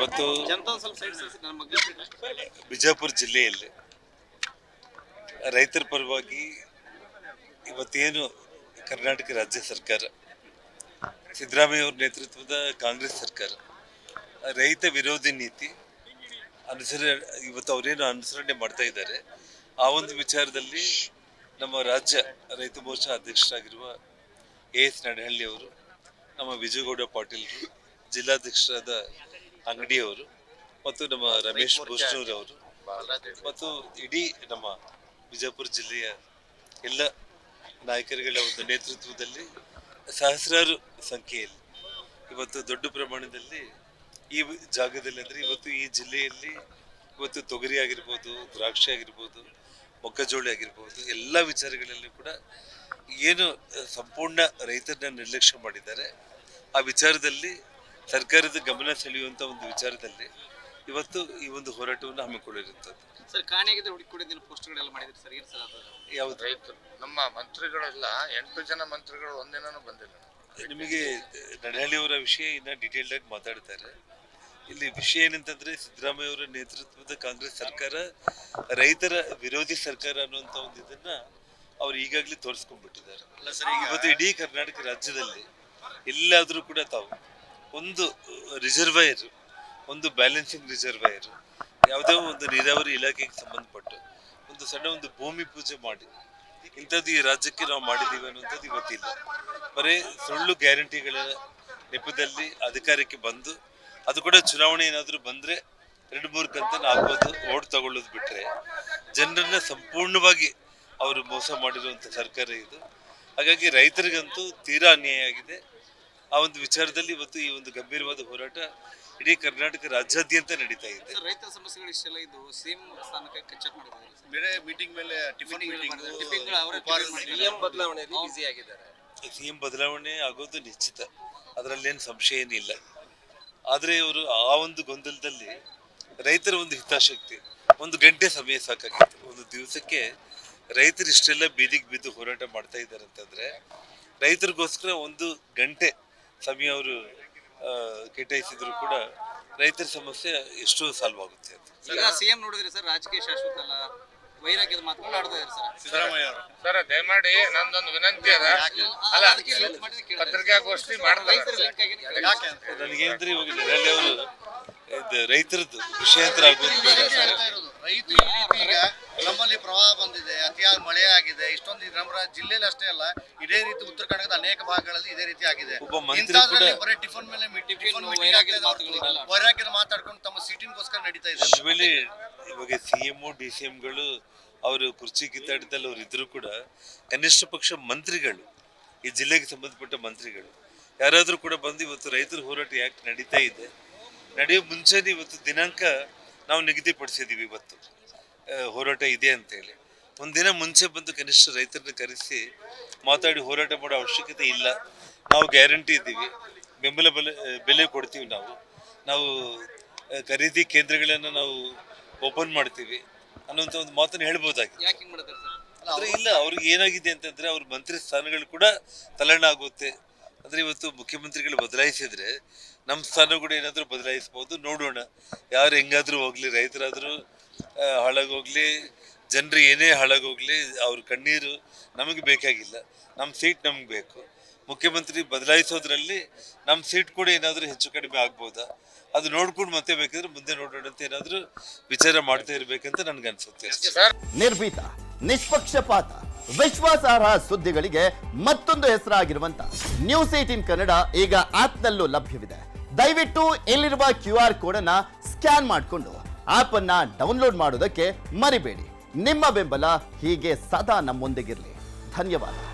ಇವತ್ತು ಬಿಜಾಪುರ ಜಿಲ್ಲೆಯಲ್ಲಿ ರೈತರ ಪರವಾಗಿ ಇವತ್ತೇನು ಕರ್ನಾಟಕ ರಾಜ್ಯ ಸರ್ಕಾರ, ಸಿದ್ದರಾಮಯ್ಯ ಅವರ ನೇತೃತ್ವದ ಕಾಂಗ್ರೆಸ್ ಸರ್ಕಾರ, ರೈತ ವಿರೋಧಿ ನೀತಿ ಅನುಸರಣೆ ಇವತ್ತು ಅವರೇನು ಅನುಸರಣೆ ಮಾಡ್ತಾ ಇದ್ದಾರೆ, ಆ ಒಂದು ವಿಚಾರದಲ್ಲಿ ನಮ್ಮ ರಾಜ್ಯ ರೈತ ಮೋರ್ಚಾ ಅಧ್ಯಕ್ಷರಾಗಿರುವ ಎ ಎಸ್ ನಡಹಳ್ಳಿ ಅವರು, ನಮ್ಮ ವಿಜಯಗೌಡ ಪಾಟೀಲ್ ಜಿಲ್ಲಾಧ್ಯಕ್ಷರಾದ ಅಂಗಡಿಯವರು ಮತ್ತು ನಮ್ಮ ರಮೇಶ್ ಭೂಷಣರವರು ಅವರು ಮತ್ತು ಇಡೀ ನಮ್ಮ ಬಿಜಾಪುರ ಜಿಲ್ಲೆಯ ಎಲ್ಲ ನಾಯಕರುಗಳ ಒಂದು ನೇತೃತ್ವದಲ್ಲಿ ಸಹಸ್ರಾರು ಸಂಖ್ಯೆಯಲ್ಲಿ ಇವತ್ತು ದೊಡ್ಡ ಪ್ರಮಾಣದಲ್ಲಿ ಈ ಜಾಗದಲ್ಲಿ ಅಂದರೆ ಇವತ್ತು ಈ ಜಿಲ್ಲೆಯಲ್ಲಿ ಇವತ್ತು ತೊಗರಿ ಆಗಿರ್ಬೋದು ದ್ರಾಕ್ಷಿ ಆಗಿರ್ಬೋದು ಮೊಕ್ಕಜೋಳ ಆಗಿರ್ಬೋದು ಎಲ್ಲ ವಿಚಾರಗಳಲ್ಲಿ ಕೂಡ ಏನು ಸಂಪೂರ್ಣ ರೈತರನ್ನ ನಿರ್ಲಕ್ಷ್ಯ ಮಾಡಿದ್ದಾರೆ. ಆ ವಿಚಾರದಲ್ಲಿ ಸರ್ಕಾರದ ಗಮನ ಸೆಳೆಯುವಂಥ ಒಂದು ವಿಚಾರದಲ್ಲಿ ಇವತ್ತು ಈ ಒಂದು ಹೋರಾಟವನ್ನು ಹಮ್ಮಿಕೊಳ್ಳಿರುತ್ತದೆ. ಸರ್ ಕಾಣೆಯಾಗಿದ್ರೆ ಹುಡುಕಿ ಪೋಸ್ಟ್ಗಳೆಲ್ಲ ಮಾಡಿದ್ರಿ ಸರ್ ಏನು ಸರ್ ಅದು? ಯಾವುದು? ರೈತರು ನಮ್ಮ ಮಂತ್ರಿಗಳೆಲ್ಲ ಎಂಟು ಜನ ಮಂತ್ರಿಗಳು ಒಂದಿನನೂ ಬಂದಿಲ್ಲ. ನಿಮಗೆ ನಡಹಳ್ಳಿಯವರ ವಿಷಯ ಇನ್ನ ಡೀಟೇಲ್ಡ್ ಆಗಿ ಮಾತಾಡ್ತಾರೆ. ಇಲ್ಲಿ ವಿಷಯ ಏನಂತಂದ್ರೆ ಸಿದ್ದರಾಮಯ್ಯ ಅವರ ನೇತೃತ್ವದ ಕಾಂಗ್ರೆಸ್ ಸರ್ಕಾರ ರೈತರ ವಿರೋಧಿ ಸರ್ಕಾರ ಅನ್ನುವಂಥ ಒಂದು ಇದನ್ನ ಅವ್ರು ಈಗಾಗಲೇ ತೋರಿಸ್ಕೊಂಡ್ಬಿಟ್ಟಿದ್ದಾರೆ. ಇವತ್ತು ಇಡೀ ಕರ್ನಾಟಕ ರಾಜ್ಯದಲ್ಲಿ ಎಲ್ಲಾದರೂ ಕೂಡ ತಾವು ಒಂದು ರಿಸರ್ವೈರ್ ಒಂದು ಬ್ಯಾಲೆನ್ಸಿಂಗ್ ರಿಸರ್ವೈರ್ ಯಾವುದೇ ಒಂದು ನೀರಾವರಿ ಇಲಾಖೆಗೆ ಸಂಬಂಧಪಟ್ಟು ಒಂದು ಸಣ್ಣ ಒಂದು ಭೂಮಿ ಪೂಜೆ ಮಾಡಿ. ಇಂಥದ್ದು ಈ ರಾಜ್ಯಕ್ಕೆ ನಾವು ಮಾಡಿದ್ದೀವಿ ಅನ್ನುವಂಥದ್ದು ಇವತ್ತಿಲ್ಲ. ಬರೀ ಸುಳ್ಳು ಗ್ಯಾರಂಟಿಗಳ ನೆಪದಲ್ಲಿ ಅಧಿಕಾರಕ್ಕೆ ಬಂದು, ಅದು ಕೂಡ ಚುನಾವಣೆ ಏನಾದರೂ ಬಂದರೆ ಎರಡು ಮೂರು ಕಂತನ್ನು ಆಗ್ಬೋದು ಓಟ್ ತಗೊಳ್ಳೋದು ಬಿಟ್ಟರೆ ಜನರನ್ನ ಸಂಪೂರ್ಣವಾಗಿ ಅವರು ಮೋಸ ಮಾಡಿರುವಂಥ ಸರ್ಕಾರ ಇದು. ಹಾಗಾಗಿ ರೈತರಿಗಂತೂ ತೀರಾ ಅನ್ಯಾಯ ಆಗಿದೆ. ಆ ಒಂದು ವಿಚಾರದಲ್ಲಿ ಇವತ್ತು ಈ ಒಂದು ಗಂಭೀರವಾದ ಹೋರಾಟ ಇಡೀ ಕರ್ನಾಟಕ ರಾಜ್ಯಾದ್ಯಂತ ನಡೀತಾ ಇದೆ. ರೈತರ ಸಮಸ್ಯೆಗಳು ಇಷ್ಟೆಲ್ಲ ಇದು ಸೇಮ್ ಸ್ಥಾನಕ್ಕೆ ಮಾಡಿದ್ದಾರೆ ಬೇರೆ ಮೀಟಿಂಗ್ ಮೇಲೆ ಟಿಫಿನ್ ಮೀಟಿಂಗ್ ಅವರೇ ಸಿಎಂ ಬದಲಾವಣೆಯಲ್ಲಿ ಬ್ಯುಸಿ ಆಗಿದ್ದಾರೆ. ಸಿಎಂ ಬದಲಾವಣೆ ಆಗೋದು ನಿಶ್ಚಿತ. ಅದರಲ್ಲೇನು ಸಂಶಯ ಏನಿಲ್ಲ. ಆದರೆ ಇವರು ಆ ಒಂದು ಗೊಂದಲದಲ್ಲಿ ರೈತರ ಒಂದು ಹಿತಾಸಕ್ತಿ ಒಂದು ಗಂಟೆ ಸಮಯ ಸಾಕಾಗಿತ್ತು ಒಂದು ದಿವಸಕ್ಕೆ ರೈತರು ಇಷ್ಟೆಲ್ಲ ಬೀದಿಗೆ ಬಿದ್ದು ಹೋರಾಟ ಮಾಡ್ತಾ ಇದ್ದಾರೆ ಅಂತಂದ್ರೆ ರೈತರಿಗೋಸ್ಕರ ಒಂದು ಗಂಟೆ ಸಮಯ ಅವರು ಕೆಟಾಯಿಸಿದ್ರು ಕೂಡ ರೈತರ ಸಮಸ್ಯೆ ಎಷ್ಟು ಸಾಲ್ವ್ ಆಗುತ್ತೆ ಅಂತ. ಸಿಎಂ ನೋಡಿದ್ರೆ ಸರ್ ರಾಜಕೀಯ ಶಾಶ್ವತ ಅಲ್ಲ ವೈರಾಗ್ಯದ ಮಾತು ಆಡ್ತಾ ಇದ್ದಾರೆ ಸರ್. ಸಿದ್ದರಾಮಯ್ಯ ಅವರು. ಸರ್ ದಯಮಾಡಿ ನಂದೊಂದು ವಿನಂತಿ ಅದ ಅಲ್ಲ. ಪತ್ರಿಕಾಗೋಷ್ಠಿ ಮಾಡ್ತಾರೆ. ರೈತರ ಲಿಂಕ್ ಆಗಿ ಕೇಳಿದೆ. ಯಾಕೆ ಅಂತ. ನನಗೇಂದ್ರೆ ಇವಾಗ ನೆರಳಿ ಅವರು ರೈತರದ್ದು ವಿಷಯಾಂತರ ಆಗೋದು ನಮ್ಮಲ್ಲಿ ಪ್ರವಾಹ ಬಂದಿದೆ ಅತಿಯಾದ ಮಳೆ ಆಗಿದೆ ಇಷ್ಟೊಂದು ನಮ್ಮ ಜಿಲ್ಲೆಯಲ್ಲಿ ಅಷ್ಟೇ ಅಲ್ಲ ಇದೇ ರೀತಿ ಉತ್ತರ ಕನ್ನಡದ ಅನೇಕ ಭಾಗಗಳಲ್ಲಿ ಇದೇ ರೀತಿ ಆಗಿದೆ. ಇಂಥದ್ರಲ್ಲಿ ಬರೀ ಟಿಫನ್ ಮೇಲೆ ಟಿಫಿನ್ ವೈರಾಗ್ಯದ ಮಾತಾಡ್ಕೊಂಡು ತಮ್ಮ ಸೀಟಿನ್ಗೋಸ್ಕರ ನಡೀತಾ ಇದೆ ಇವಾಗ ಸಿ ಎಂ ಡಿ ಸಿ ಎಂಗಳು ಅವರು ಕುರ್ಚಿ ಕಿತ್ತಾಡಿದಲ್ಲಿ ಅವ್ರು ಇದ್ರು ಕೂಡ ಕನಿಷ್ಠ ಪಕ್ಷ ಮಂತ್ರಿಗಳು ಈ ಜಿಲ್ಲೆಗೆ ಸಂಬಂಧಪಟ್ಟ ಮಂತ್ರಿಗಳು ಯಾರಾದರೂ ಕೂಡ ಬಂದು ಇವತ್ತು ರೈತರ ಹೋರಾಟ ಯಾಕೆ ನಡೀತಾ ಇದೆ? ನಡೆಯೋ ಮುಂಚೆನೇ ಇವತ್ತು ದಿನಾಂಕ ನಾವು ನಿಗದಿಪಡಿಸಿದ್ದೀವಿ ಇವತ್ತು. ಹೋರಾಟ ಇದೆ ಅಂತೇಳಿ. ಒಂದಿನ ಮುಂಚೆ ಬಂದು ಕನಿಷ್ಠ ರೈತರನ್ನ ಕರೆಸಿ ಮಾತಾಡಿ ಹೋರಾಟ ಮಾಡೋ ಅವಶ್ಯಕತೆ ಇಲ್ಲ. ನಾವು ಗ್ಯಾರಂಟಿ ಇದ್ದೀವಿ. ಬೆಂಬಲ ಬೆಲೆ ಬೆಲೆ ಕೊಡ್ತೀವಿ ನಾವು. ನಾವು ಖರೀದಿ ಕೇಂದ್ರಗಳನ್ನು ನಾವು ಓಪನ್ ಮಾಡ್ತೀವಿ ಅನ್ನೋಂಥ ಒಂದು ಮಾತನ್ನು ಹೇಳ್ಬೋದಾಗಿದೆ ಸರ್? ಇಲ್ಲ ಅವ್ರಿಗೆ ಏನಾಗಿದೆ ಅಂತಂದರೆ ಅವ್ರ ಮಂತ್ರಿ ಸ್ಥಾನಗಳು ಕೂಡ ತಲ್ಲಣ ಆಗುತ್ತೆ. ಅಂದರೆ ಇವತ್ತು ಮುಖ್ಯಮಂತ್ರಿಗಳು ಬದಲಾಯಿಸಿದರೆ ನಮ್ಮ ಸ್ಥಾನ ಕೂಡ ಏನಾದರೂ ಬದಲಾಯಿಸ್ಬೋದು. ನೋಡೋಣ. ಯಾರು ಹೆಂಗಾದರೂ ಹೋಗಲಿ ರೈತರಾದ್ರೂ ಹಾಳಾಗೋಗ್ಲಿ ಜನರು ಏನೇ ಹಳಗೋಗಲಿ, ಅವ್ರ ಕಣ್ಣೀರು ನಮಗೆ ಬೇಕಾಗಿಲ್ಲ. ನಮ್ಮ ಸೀಟ್ ನಮ್ಗೆ ಬೇಕು. ಮುಖ್ಯಮಂತ್ರಿ ಬದಲಾಯಿಸೋದ್ರಲ್ಲಿ ನಮ್ಮ ಸೀಟ್ ಕೂಡ ಏನಾದರೂ ಹೆಚ್ಚು ಕಡಿಮೆ ಆಗ್ಬೋದಾ? ಅದು ನೋಡ್ಕೊಂಡು ಮತ್ತೆ ಬೇಕಿದ್ರೆ ಮುಂದೆ ನೋಡೋಣ ಅಂತ ಏನಾದರೂ ವಿಚಾರ ಮಾಡ್ತಾ ಇರಬೇಕಂತ ನನಗನ್ಸುತ್ತೆ ನಿರ್ಭೀತ, ನಿಷ್ಪಕ್ಷಪಾತ, ವಿಶ್ವಾಸಾರ್ಹ ಸುದ್ದಿಗಳಿಗೆ ಮತ್ತೊಂದು ಹೆಸರಾಗಿರುವಂತ ನ್ಯೂಸ್ ಏಟಿನ್ ಕನ್ನಡ ಈಗ ಆಪ್ನಲ್ಲೂ ಲಭ್ಯವಿದೆ. ದಯವಿಟ್ಟು ಇಲ್ಲಿರುವ ಕ್ಯೂ ಆರ್ ಕೋಡ್ ಅನ್ನ ಸ್ಕ್ಯಾನ್ ಮಾಡಿಕೊಂಡು ಆಪ್ ಅನ್ನ ಡೌನ್ಲೋಡ್ ಮಾಡೋದಕ್ಕೆ ಮರಿಬೇಡಿ. ನಿಮ್ಮ ಬೆಂಬಲ ಹೀಗೆ ಸದಾ ನಮ್ಮೊಂದಿಗಿರಲಿ. ಧನ್ಯವಾದ.